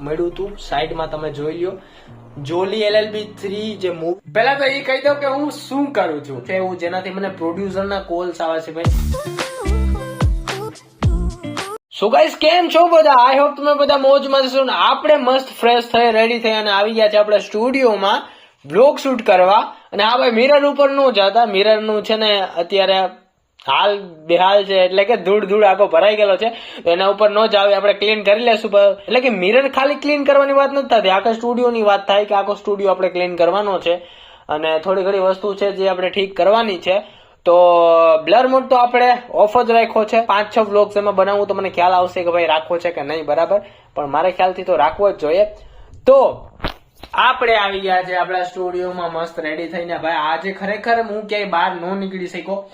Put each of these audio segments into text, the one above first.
મળ્યું હતું સાઈડમાં તમે જોઈ લ્યો. જોલી એલએલબી થ્રી જે મૂવ પહેલા તો એ કહી દઉં કે હું શું કરું છું? કે હું જેનાથી મને પ્રોડ્યુસરના કોલ્સ આવે છે ભાઈ. સો ગાઈસ કેમ છો બધા? આઈ હોપ તમે બધા મોજમાં છો ને આપણે મસ્ત ફ્રેશ થઈ રેડી થઈ અને આવી ગયા છે આપણે સ્ટુડિયોમાં બ્લોગ શૂટ કરવા. અને આ ભાઈ મિરર ઉપર નો જતા. મિરરનું છે ને અત્યારે હાલ બેહાલ છે એટલે કે ધૂળ ધૂળ આખો ભરાઈ ગયેલો છે. એના ઉપર ન જ આવે આપણે ક્લીન કરી લેશું. એટલે કે મિરર ખાલી ક્લીન કરવાની વાત નથી થતી. આખા સ્ટુડિયોની વાત થાય કે આખો સ્ટુડિયો આપણે ક્લીન કરવાનો છે. અને થોડી ઘણી વસ્તુ છે જે આપણે ઠીક કરવાની છે. તો બ્લર મોડ તો આપણે ઓફ જ રાખ્યો છે. પાંચ, છ વ્લોગ્સ એમાં બનાવવું તો મને ખ્યાલ આવશે કે ભાઈ રાખવો છે કે નહીં, બરાબર? પણ મારે ખ્યાલથી તો રાખવો જ જોઈએ. તો, આપણે આવી ગયા છે આપણા સ્ટુડિયોમાં મસ્ત રેડી થઈને. ભાઈ, આજે ખરેખર હું ક્યાંય બહાર ન નીકળી શક્યો.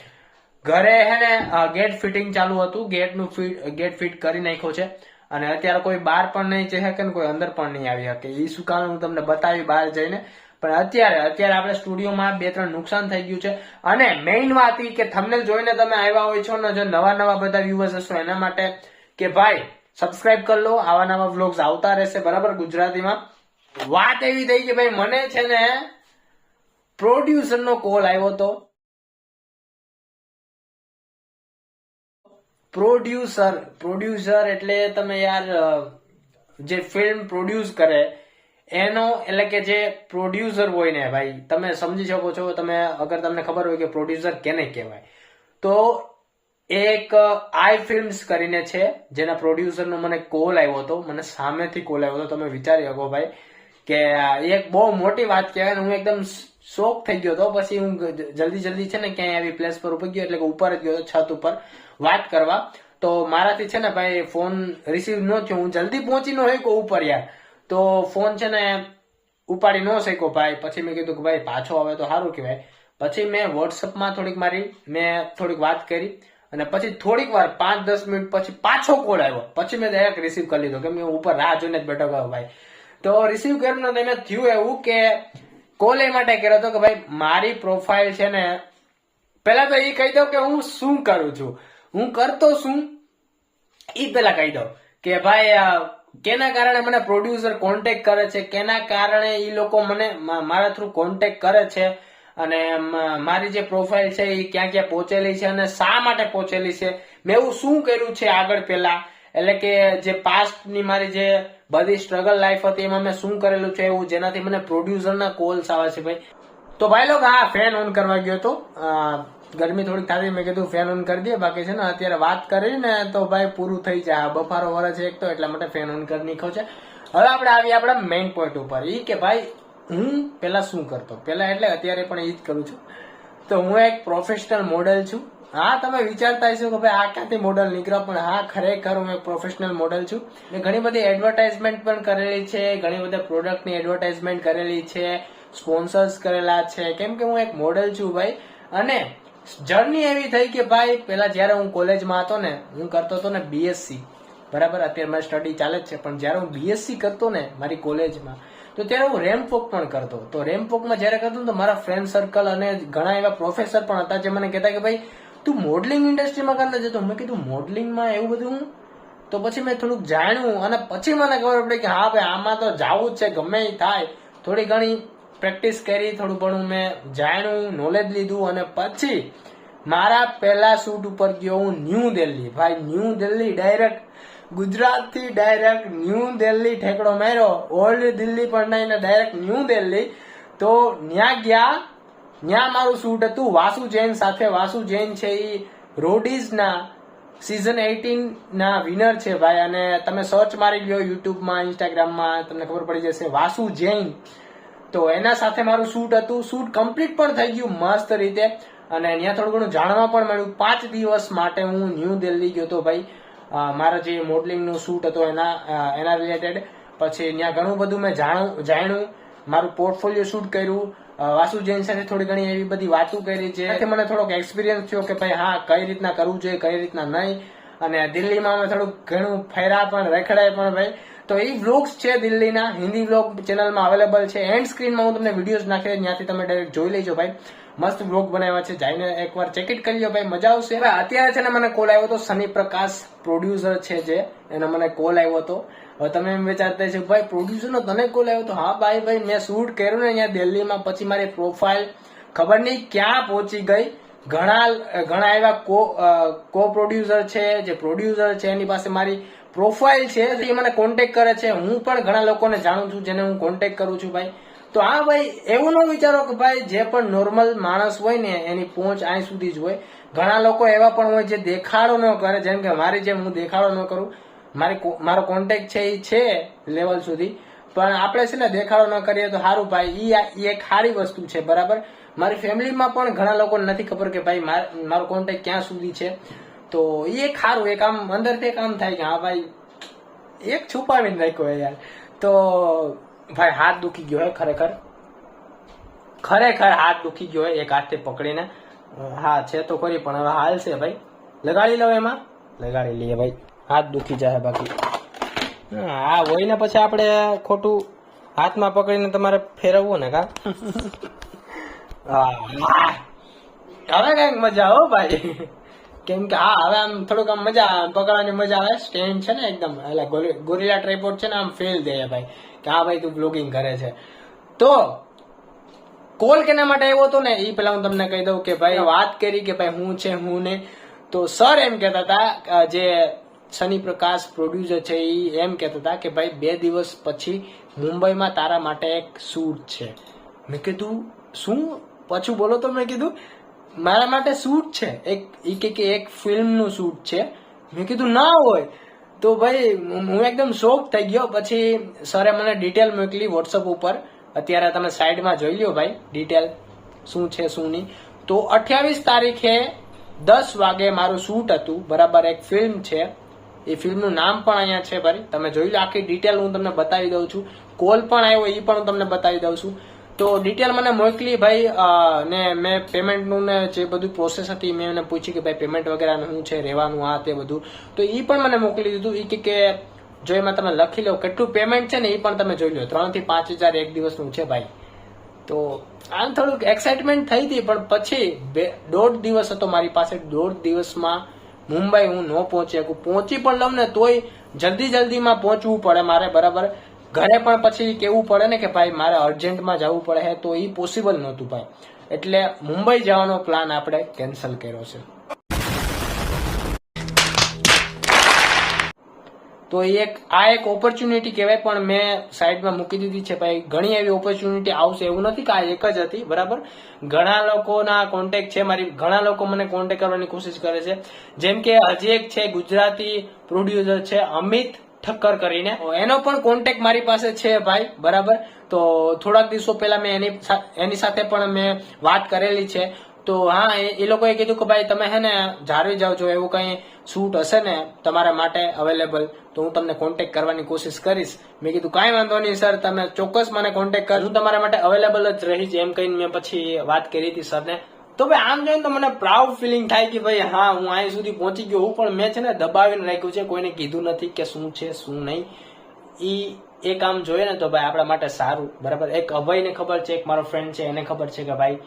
ઘરે હે ને ગેટ ફિટિંગ ચાલુ હતું. ગેટનું ગેટ ફિટ કરી નાખ્યો છે. અને અત્યારે કોઈ બહાર પણ નહીં જઈ શકે ને કોઈ અંદર પણ નહીં આવી શકે. એ શું કારણ હું તમને બતાવી બહાર જઈને. પણ અત્યારે અત્યારે આપણે સ્ટુડિયોમાં બે ત્રણ નુકસાન થઈ ગયું છે. અને મેઇન વાત એ કે તમને જોઈને તમે આવ્યા હોય છો ને, જો નવા નવા બધા વ્યુઅર્સ હશો, એના માટે કે ભાઈ સબસ્ક્રાઇબ કરી લો. આવા નવા વ્લોગ્સ આવતા રહેશે, બરાબર? ગુજરાતીમાં. વાત એવી થઈ કે ભાઈ, મને છે ને પ્રોડ્યુસરનો કોલ આવ્યો હતો પ્રોડ્યુસર પ્રોડ્યુસર એટલે તમે યાર જે ફિલ્મ પ્રોડ્યુસ કરે, એનો એટલે કે જે પ્રોડ્યુસર હોય ને ભાઈ, તમે સમજી શકો છો, તમે, અગર તમને ખબર હોય કે પ્રોડ્યુસર કેને કહેવાય. તો એક આઈ ફિલ્મ્સ કરીને છે, જેના પ્રોડ્યુસરનો મને કોલ આવ્યો હતો, મને સામેથી કોલ આવ્યો હતો, તમે વિચારી શકો ભાઈ, કે એક બહુ મોટી વાત કહેવાય હું એકદમ શોક થઈ ગયો હતો, પછી હું જલ્દી જલ્દી છે ને ક્યાંય આવી પ્લેસ પર ઉપર ગયો, એટલે કે ઉપર જ ગયો હતો, છત ઉપર. વાત કરવા. તો મારાથી છે ને ભાઈ ફોન રિસીવ ન થયો. હું જલ્દી પહોંચી ન શક્યો ઉપર યાર. તો ફોન છે ને ઉપાડી ન શક્યો ભાઈ. પછી મેં કીધું કે ભાઈ પાછો આવે તો સારું કહેવાય. પછી મેં વોટ્સઅપમાં થોડીક મારી, મેં થોડીક વાત કરી. અને પછી થોડીક વાર, પાંચ, દસ મિનિટ પછી પાછો કોલ આવ્યો. પછી મેં ડાયરેક્ટ રિસીવ કરી લીધો. કે હું ઉપર રાહ જોઈને જ બેઠો ગયો ભાઈ. તો રિસીવ કર્યું મેં થયું એવું કે કોલ એ માટે કર્યો હતો કે ભાઈ મારી પ્રોફાઇલ છે ને, પહેલા તો એ કહી દઉં કે હું શું કરું છું. હું કરતો શું? એ પેલા કહી દઉં કે ભાઈ કેના કારણે મને પ્રોડ્યુસર કોન્ટેક્ટ કરે છે? કેના કારણે એ લોકો મને મારા થ્રુ કોન્ટેક્ટ કરે છે? અને મારી જે પ્રોફાઇલ છે એ ક્યાં ક્યાં પહોંચેલી છે અને શા માટે પહોંચેલી છે? મેં એવું શું કર્યું છે આગળ પહેલા એટલે કે જે પાસ્ટની મારી જે બધી સ્ટ્રગલ લાઈફ હતી, એમાં મેં શું કરેલું છે એવું? જેનાથી મને પ્રોડ્યુસરના કોલ્સ આવે છે ભાઈ. તો ભાઈ લોકો હા ફેન ઓન કરવા ગયો હતો. ગરમી થોડીક થતી મેં કીધું ફેન ઓન કરી દે બાકી છે ને, અત્યારે વાત કરી ને તો ભાઈ પૂરું થઈ જાય. બફારો વરે છે એક તો, એટલા માટે ફેન ઓન કરી નાખ્યો છે. હવે આપણે આવીએ આપણા મેઇન પોઈન્ટ ઉપર. એ કે ભાઈ, હું પેલા શું કરતો? પેલા એટલે અત્યારે પણ એ જ કરું છું. તો હું એક પ્રોફેશનલ મોડલ છું. હા, તમે વિચારતા હશો કે ભાઈ આ ક્યાંથી મોડલ નીકળ્યો? પણ હા, ખરેખર હું એક પ્રોફેશનલ મોડલ છું. ને ઘણી બધી એડવર્ટાઇઝમેન્ટ પણ કરેલી છે. ઘણી બધા પ્રોડક્ટની એડવર્ટાઇઝમેન્ટ કરેલી છે. સ્પોન્સર્સ કરેલા છે. કેમ કે હું એક મોડલ છું ભાઈ. અને જર્ની એવી થઈ કે ભાઈ, પેલા જ્યારે હું કોલેજમાં હતો ને, હું કરતો હતો ને બીએસસી બરાબર, અત્યારે મારી સ્ટડી ચાલે જ છે, પણ જ્યારે હું બીએસસી કરતો ને મારી કોલેજમાં, તો ત્યારે હું રેમ્પ પણ કરતો. તો રેમ્પ વોકમાં જ્યારે કરતો તો મારા ફ્રેન્ડ સર્કલ અને ઘણા એવા પ્રોફેસર પણ હતા જે મને કહેતા કે ભાઈ, તું મોડલિંગ ઇન્ડસ્ટ્રીમાં કરતા જતો. મેં કીધું મોડલિંગમાં એવું બધું તો પછી મેં થોડુંક જાણ્યું અને પછી મને ખબર પડી કે હા ભાઈ, આમાં તો જાવું જ છે, ગમે થાય. થોડી ઘણી પ્રેક્ટિસ કરી, થોડું ઘણું મેં જાણ્યું નોલેજ લીધું અને પછી મારા પહેલા શૂટ ઉપર ગયો હું ન્યૂ દિલ્હી ભાઈ ન્યૂ દિલ્હી ડાયરેક્ટ ગુજરાતથી ડાયરેક્ટ ન્યૂ દિલ્હી ઠેકડો માર્યો. ઓલ્ડ દિલ્હી પણ નહીં, ને ડાયરેક્ટ ન્યૂ દિલ્હી તો ત્યાં ગયા ત્યાં મારું શૂટ હતું. વાસુ જૈન સાથે, વાસુ જૈન છે એ રોડીઝના સિઝન એઇટીન ના વિનર છે ભાઈ. અને તમે સર્ચ મારી લ્યો યુટ્યુબમાં ઇન્સ્ટાગ્રામમાં તમને ખબર પડી જશે, વાસુ જૈન. તો એના સાથે મારું શૂટ હતું. શૂટ કમ્પ્લીટ પણ થઈ ગયું મસ્ત રીતે. અને અહીંયા થોડું ઘણું જાણવા પણ મળ્યું. પાંચ દિવસ માટે હું ન્યૂ દિલ્હી ગયો હતો ભાઈ. મારા જે મોડલિંગનો શૂટ હતો એના એના રિલેટેડ પછી ત્યાં ઘણું બધું મેં જાણું, જાણ્યું. મારું પોર્ટફોલિયો શૂટ કર્યું. વાસુ જૈન સાથે થોડી ઘણી એવી બધી વાતો કરી છે મને થોડોક એક્સપિરિયન્સ થયો કે ભાઈ, હા, કઈ રીતના કરવું જોઈએ, કઈ રીતના નહીં. અને દિલ્હીમાં અમે થોડુંક ઘણું ફેરા પણ, રખડાય પણ ભાઈ. તો એ વ્લોગ્સ છે દિલ્હીના, હિન્દી વ્લોગ ચેનલમાં અવેલેબલ છે. એન્ડ સ્ક્રીનમાં હું તમને વિડીયોઝ નાખી ત્યાંથી તમે ડાયરેક્ટ જોઈ લેજો ભાઈ. મસ્ત વ્લોગ બનાવ્યા છે. જઈને એકવાર ચેકિટ કરી લો ભાઈ. મજા આવશે. અત્યારે છે ને મને કોલ આવ્યો હતો. સની પ્રકાશ પ્રોડ્યુસર છે જે, એનો મને કોલ આવ્યો હતો. હવે તમે એમ વિચારતા છે ભાઈ પ્રોડ્યુસરનો તને કોલ આવ્યો હતો હા ભાઈ ભાઈ, મેં શૂટ કર્યું ને અહીંયા દિલ્હીમાં. પછી મારી પ્રોફાઇલ ખબર નહીં ક્યાં પહોંચી ગઈ. ઘણા ઘણા એવા કો કો પ્રોડ્યુસર છે, જે પ્રોડ્યુસર છે, એની પાસે મારી પ્રોફાઇલ છે એ મને કોન્ટેક કરે છે. હું પણ ઘણા લોકોને જાણું છું, જેને હું કોન્ટેક કરું છું ભાઈ. તો આ ભાઈ એવું ન વિચારો કે ભાઈ જે પણ નોર્મલ માણસ હોય ને, એની પહોંચ અહીં સુધી જ હોય. ઘણા લોકો એવા પણ હોય જે દેખાડો ન કરે. જેમ કે મારી જેમ હું દેખાડો ન કરું. મારી મારો કોન્ટેક છે એ છે લેવલ સુધી. પણ આપણે છે ને દેખાડો ન કરીએ તો સારું ભાઈ. એ એક સારી વસ્તુ છે, બરાબર? મારી ફેમિલીમાં પણ ઘણા લોકોને નથી ખબર કે ભાઈ મારો કોન્ટેક ક્યાં સુધી છે. તો એ ખારું સારું એક આમ અંદરથી એક આમ થાય કે હા ભાઈ એક છુપાવીને રાખ્યો યાર. તો ભાઈ હાથ દુખી ગયો હોય ખરેખર. ખરેખર હાથ દુખી ગયો હોય એક હાથથી પકડીને. હા છે તો ખરી પણ હવે હાલ છે ભાઈ. લગાડી લો એમાં? લગાડી લઈએ ભાઈ. હાથ દુખી જાય બાકી. હા હોય ને પછી આપણે ખોટું હાથમાં પકડીને તમારે ફેરવવું ને કા? હા હવે કંઈક મજા હો ભાઈ. કેમ કે હા હવે આમ થોડુંક આમ મજા પકડવાની મજા આવે. સ્ટેન્ડ છે ને એકદમ એટલે ગોરી- ગોરીલા ટ્રાયપોડ છે ને આમ ફેલ થઈ ભાઈ કે હા ભાઈ તું બ્લોગિંગ કરે છે. તો કોલ કેના માટે આવ્યો હતો ને એ પેલા હું તમને કહી દઉં કે ભાઈ વાત કરી કે ભાઈ હું છે હું ને. તો સર એમ કહેતા હતા જે સની પ્રકાશ પ્રોડ્યુસર છે એ એમ કહેતા હતા કે ભાઈ બે દિવસ પછી મુંબઈમાં તારા માટે એક શૂટ છે. મેં કીધું શું? પાછું બોલો તો મેં કીધું મારા માટે શૂટ છે. એક કે કે એક ફિલ્મનું શૂટ છે. મેં કીધું, ના હોય. તો ભાઈ, હું એકદમ શોક થઈ ગયો. પછી સરે મને ડિટેલ મોકલી વોટ્સઅપ ઉપર. અત્યારે તમે સાઈડમાં જોઈ લ્યો ભાઈ ડિટેલ શું છે, શું નહીં. તો અઠ્યાવીસ તારીખે દસ વાગે મારું શૂટ હતું. બરાબર, એક ફિલ્મ છે. એ ફિલ્મનું નામ પણ અહીંયા છે ભાઈ. તમે જોઈ લો આખી ડિટેલ હું તમને બતાવી દઉં છું. કોલ પણ આવ્યો એ પણ હું તમને બતાવી દઉં છું. તો ડિટેલ મને મોકલી ભાઈ ને મેં પેમેન્ટનું ને જે બધું પ્રોસેસ હતી, મેં એને પૂછ્યું કે ભાઈ પેમેન્ટ વગેરેનું શું છે, રહેવાનું, આ તે બધું. તો એ પણ મને મોકલી દીધું. એ કે જો એમાં તમે લખી લો, કેટલું પેમેન્ટ છે ને એ પણ તમે જોઈ લો. ત્રણથી પાંચ હજાર એક દિવસનું છે ભાઈ. તો આમ થોડુંક એક્સાઇટમેન્ટ થઈ હતી, પણ પછી દોઢ દિવસ હતો મારી પાસે. દોઢ દિવસમાં મુંબઈ હું ન પહોંચી શકું પહોંચી પણ લઉં ને તોય જલ્દી જલ્દીમાં પહોંચવું પડે મારે, બરાબર? ઘરે પણ પછી કેવું પડે ને કે ભાઈ મારે અર્જન્ટમાં જવું પડે છે તો એ પોસિબલ નહોતું ભાઈ. એટલે મુંબઈ જવાનો પ્લાન આપણે કેન્સલ કર્યો છે. તો એક, આ એક ઓપોર્ચ્યુનિટી કહેવાય, પણ મેં સાઈડમાં મૂકી દીધી છે ભાઈ. ઘણી એવી ઓપોર્ચ્યુનિટી આવશે એવું નથી કે આ એક જ હતી, બરાબર? ઘણા લોકોના કોન્ટેક્ટ છે, મારી, ઘણા લોકો મને કોન્ટેક્ટ કરવાની કોશિશ કરે છે. જેમ કે હજી એક છે ગુજરાતી પ્રોડ્યુસર છે અમિત. ઠક્કર કરીને. એનો પણ કોન્ટેક્ટ મારી પાસે છે ભાઈ, બરાબર? તો થોડાક દિવસો પહેલા મેં એની એની સાથે પણ મેં વાત કરેલી છે. તો હા, એ એ લોકોએ કીધું કે ભાઈ, તમે હે ને જાળવી જાઓ છો એવું કંઈ શૂટ હશે ને તમારા માટે અવેલેબલ તો હું તમને કોન્ટેક્ટ કરવાની કોશિશ કરીશ. મેં કીધું, કાંઈ વાંધો નહીં, સર, તમે ચોક્કસ મને કોન્ટેક્ટ કરશું તમારા માટે અવેલેબલ જ રહીશ. એમ કહીને મેં પછી વાત કરી હતી સરને. તો ભાઈ આમ જોઈને તો મને પ્રાઉડ ફિલિંગ થાય કે ભાઈ હા, હું અહીં સુધી પહોંચી ગયો હું પણ મેં છે ને દબાવીને રાખ્યું છે, કોઈને કીધું નથી કે શું છે, શું નહીં. એ એ કામ જોઈએ ને તો ભાઈ આપણા માટે સારું, બરાબર? એક અભયને ખબર છે, એક મારો ફ્રેન્ડ છે, એને ખબર છે કે ભાઈ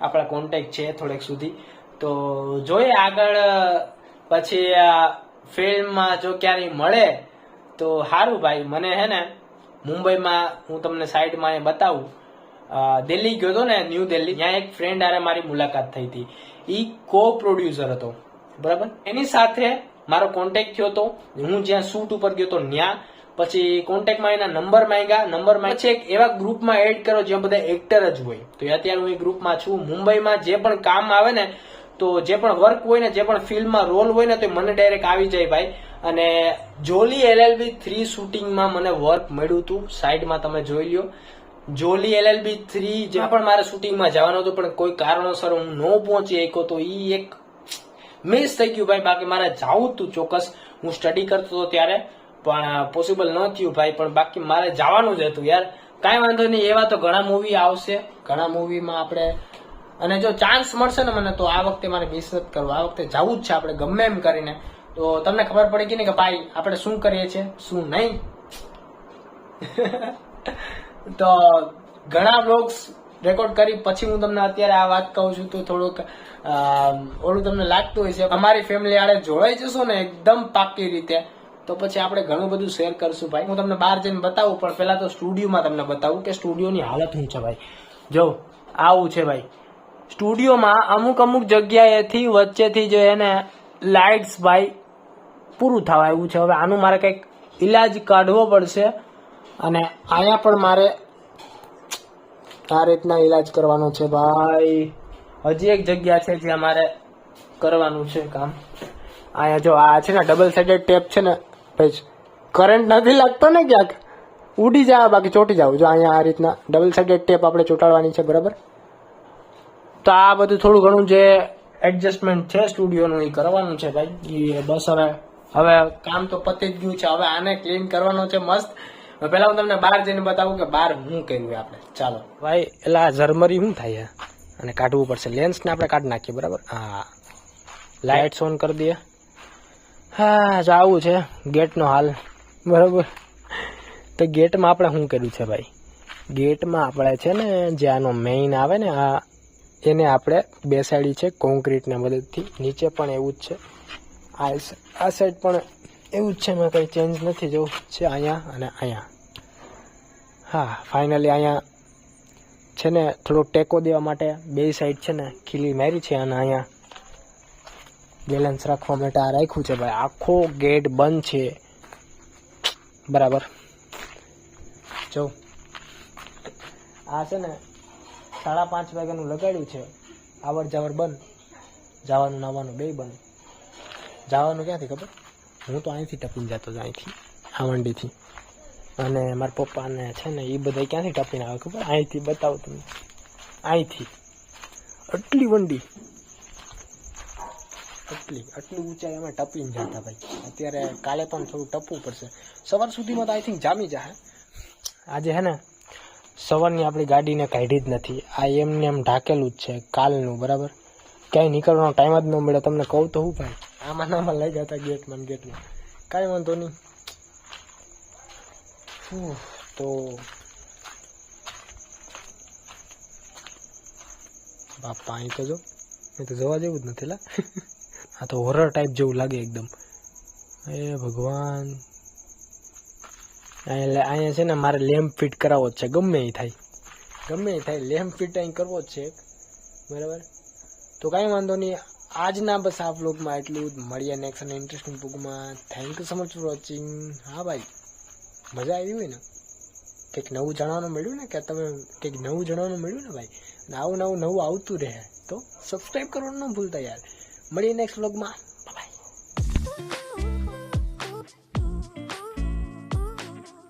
આપણા કોન્ટેક છે થોડેક સુધી. તો જોઈએ આગળ, પછી ફિલ્મમાં જો ક્યારેય મળે તો સારું ભાઈ. મને હે ને મુંબઈમાં હું તમને સાઈડમાં એ બતાવું. દિલ્હી ગયો હતો ને ન્યૂ દિલ્હી ત્યાં એક ફ્રેન્ડ આરે મારી મુલાકાત થઈ હતી. એ કો પ્રોડ્યુસર હતો. બરાબર? એની સાથે મારો કોન્ટેક્ટ થયો હતો. હું જ્યાં શૂટ ઉપર ગયો હતો ત્યાં પછી કોન્ટેક્ટમાં એના નંબર માંગ્યા. નંબરમાં એક એવા ગ્રુપમાં એડ કરો જ્યાં બધા એક્ટર જ હોય. તો અત્યારે હું એ ગ્રુપમાં છું. મુંબઈમાં જે પણ કામ આવે ને, તો જે પણ વર્ક હોય ને, જે પણ ફિલ્મમાં રોલ હોય ને, તો મને ડાયરેક્ટ આવી જાય ભાઈ. અને જોલી એલએલબી થ્રી શૂટિંગમાં મને વર્ક મળ્યું હતું. સાઈડમાં તમે જોઈ લ્યો. જોલી એલએલબી થ્રી જ્યાં પણ મારે શૂટિંગમાં જવાનું હતું, પણ કોઈ કારણોસર હું ન પહોંચી શક્યો, તો એ એક મિસ થઈ ગયું ભાઈ. બાકી મારે જવું તું ચોક્કસ. હું સ્ટડી કરતો હતો ત્યારે, પણ પોસિબલ ન થયું ભાઈ. પણ બાકી મારે જવાનું જ હતું યાર. કાંઈ વાંધો નહીં, એવા તો ઘણા મૂવી આવશે. ઘણા મૂવીમાં આપણે, અને જો ચાન્સ મળશે ને મને, તો આ વખતે મારે નથી કરવું. આ વખતે જવું જ છે આપણે, ગમે એમ કરીને. તો તમને ખબર પડી ગઈ ને કે ભાઈ, આપણે શું કરીએ છીએ? શું નહીં? તો ઘણા બ્લોગ્સ રેકોર્ડ કરી, પછી હું તમને અત્યારે આ વાત કહું છું તો થોડુંક ઓળું તમને લાગતું હોય છે અમારી ફેમિલી આડે જોડાઈ જશો ને એકદમ પાકી રીતે. તો પછી આપણે ઘણું બધું શેર કરશું ભાઈ. હું તમને બહાર જઈને બતાવું, પણ પહેલા તો સ્ટુડિયોમાં તમને બતાવું કે સ્ટુડિયોની હાલત શું છે ભાઈ. જો, આવું છે ભાઈ. સ્ટુડિયોમાં અમુક અમુક જગ્યાએથી વચ્ચેથી જે એને લાઇટ્સ ભાઈ પૂરું થવા આવ્યું છે. હવે આનું મારે કંઈક ઈલાજ કાઢવો પડશે. અને અહીંયા પણ મારે આ રીતના ઈલાજ કરવાનો છે, ભાઈ. હજી એક જગ્યા છે જ્યાં મારે કરવાનું છે કામ. અહીંયા જો આ છે ને ડબલ સાઇડેડ ટેપ છે ને, ભાઈ કરંટ નથી લાગતો ને ક્યાંક. ઉડી જાય બાકી ચોટી જાવ. જો અહીંયા આ રીતના ડબલ સાઇડેડ ટેપ આપણે ચોંટાડવાની છે, બરાબર? તો આ બધું થોડું ઘણું જે એડજસ્ટમેન્ટ છે સ્ટુડિયોનું એ કરવાનું છે, ભાઈ. બસ હવે હવે કામ તો પતી જ ગયું છે. હવે આને ક્લીન કરવાનો છે, મસ્ત. પહેલા હું તમને બહાર જઈને બતાવું કે બહાર શું કર્યું આપણે. ચાલો. ભાઈ એટલે આ ઝરમરી શું થાય? અને કાઢવું પડશે. લેન્સને આપણે કાઢી નાખીએ, બરાબર? હા. લાઇટ્સ ઓન કરી દઈએ. હા, જો આવું છે, ગેટનો હાલ. બરાબર? તો ગેટમાં આપણે શું કર્યું છે ભાઈ? ગેટમાં આપણે છે ને, જે આનો મેઇન આવે ને, આ એને આપણે બેસાડી છે કોન્ક્રીટના મદદથી. નીચે પણ એવું જ છે. આ સાઈડ પણ એવું જ છે એમાં કંઈ ચેન્જ નથી જવું. છે અહીંયા અને અહીંયા. હા ફાઇનલી અહીંયા છે ને, થોડો ટેકો દેવા માટે બે સાઈડ છે ને, ખીલી મારી છે અને અહીંયા બેલેન્સ રાખવા માટે આ રાખ્યું છે ભાઈ. આખો ગેટ બંધ છે. બરાબર. જો. આ છે ને, સાડા પાંચ વાગ્યાનું લગાડ્યું છે. આવર જાવર બંધ. જવાનું નાવાનું બે બંધ. જવાનું ક્યાંથી ખબર? હું તો અહીંથી ટપીને જતો હતો અહીંથી આ વંડીથી અને મારા પપ્પાને છે ને એ બધા ક્યાંથી ટપીને આવે ખબર? અહીંથી બતાવું તમને. અહીંથી. આટલી વંડી. આટલી આટલી ઊંચાઈ અમે ટપીને જતા ભાઈ. અત્યારે કાલે પણ થોડું ટપવું પડશે. સવાર સુધીમાં તો આઈ થિંક જામી જાય આજે હે ને, સવારની આપણી ગાડીને કાઢી જ નથી. આ એમને એમ ઢાકેલું જ છે, કાલનું, બરાબર? ક્યાંય નીકળવાનો ટાઈમ જ ન મળે. તમને કહું તો હું ભાઈ. આમાં નામાં લઈ હતા ગેટમાં ગેટમાં કાંઈ વાંધો નહીં. તો બાપા, અહીં તો જો એ તો જોવા જેવું જ નથી, લા. આ તો હોરર ટાઈપ જેવું લાગે એકદમ. એ ભગવાન. અહીંયા અહીંયા છે ને મારે લેમ્પ ફિટ કરાવવો જ છે. ગમે એ થાય. ગમે એ થાય. લેમ્પ ફિટ અહીં કરવો જ છે. બરાબર? તો કાંઈ વાંધો નહીં. આજના બસ આ બ્લોગમાં એટલું જ. મળીએ નેક્સ્ટ અને ઇન્ટરેસ્ટિંગ બ્લોગમાં thank you so much for watching હા ભાઈ, મજા આવી હોય ને? કંઈક નવું જાણવાનું મળ્યું ને? કે તમે કંઈક નવું જાણવાનું મળ્યું ને ભાઈ? અને આવું નવું નવું આવતું રહે. તો સબસ્ક્રાઈબ કરવાનું ન ભૂલતા યાર. મળીએ નેક્સ્ટ વ્લોગમાં.